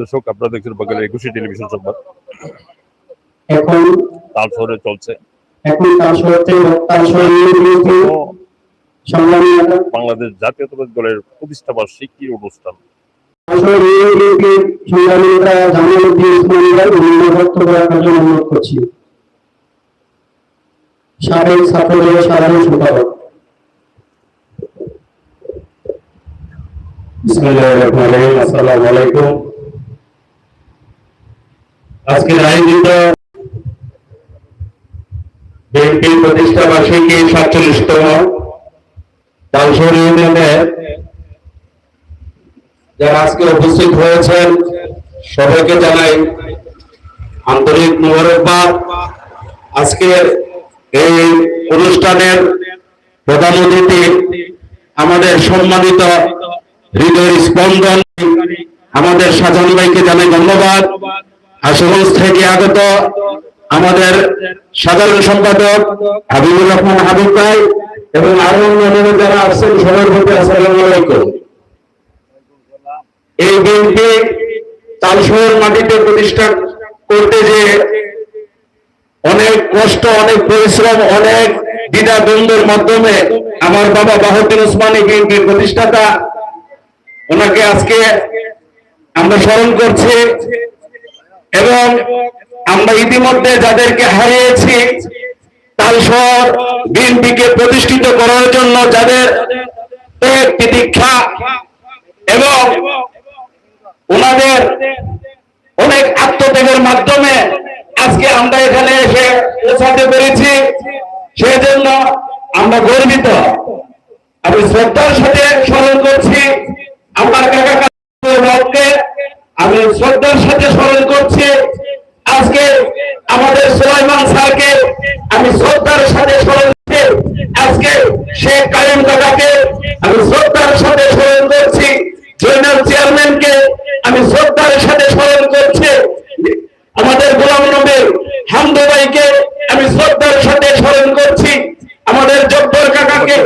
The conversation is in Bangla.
দর্শক আপনারা দেখছেন বাংলার একুশে টেলিভিশন সংবাদ। এখন শহরে চলছে। এখন বাংলাদেশ জাতীয়তাবাদী দলের প্রতিষ্ঠা বার্ষিকী অনুষ্ঠান? সাবেক ছাত্রদলের সাধারণ সম্পাদক। বিসমিল্লাহির রহমানির রহিম। আসসালামু আলাইকুম। উপস্থিত হয়েছেন, সবাইকে জানাই আন্তরিক মোবারকবাদ। আজকের এই অনুষ্ঠানের প্রধান অতিথি আমাদের সম্মানিত হৃদয়ের স্পন্দন, আমাদের সাজান ভাইকে জানাই ধন্যবাদ। আশুগঞ্জ থেকে আগত আমাদের সাধারণ সম্পাদক হাবিবুর রহমান হাবিব ভাই এবং আরও অন্যান্য যারা প্রতি আসসালামু আলাইকুম। এই তালশোর মাটিতে প্রতিষ্ঠা করতে যে অনেক কষ্ট, অনেক পরিশ্রম, অনেক দ্বিধা দ্বন্দ্বের মাধ্যমে আমার বাবা বাহুদ্দিন ওসমানী বিএনপির প্রতিষ্ঠাতা, ওনাকে আজকে আমরা স্মরণ করছি। এবং আমরা ইতিমধ্যে যাদেরকে হারিয়েছি তালশোর বিএনপিকে প্রতিষ্ঠিত করার জন্য যাদের তিতিক্ষা এবং ওনাদের অনেক আত্মত্যাগের মাধ্যমে আজকে আমরা এখানে এসে পৌঁছাতে পেরেছি, সেজন্য আমরা গর্বিত। আমি শ্রদ্ধার সাথে স্মরণ করছি আমার আমি শ্রদ্ধার সাথে স্মরণ করছি আজকে আমাদের সুলাইমান স্যারকে আমি শ্রদ্ধার সাথে স্মরণ করছি আজকে শেখ কায়েম কাকাকে আমি শ্রদ্ধার সাথে স্মরণ করছি জৈনাল চেয়ারম্যানকে আমি শ্রদ্ধার সাথে স্মরণ করছি আমাদের গোলাম নবীর হামদু ভাইকে আমি শ্রদ্ধার সাথে স্মরণ করছি আমাদের জব্বর কাকাকে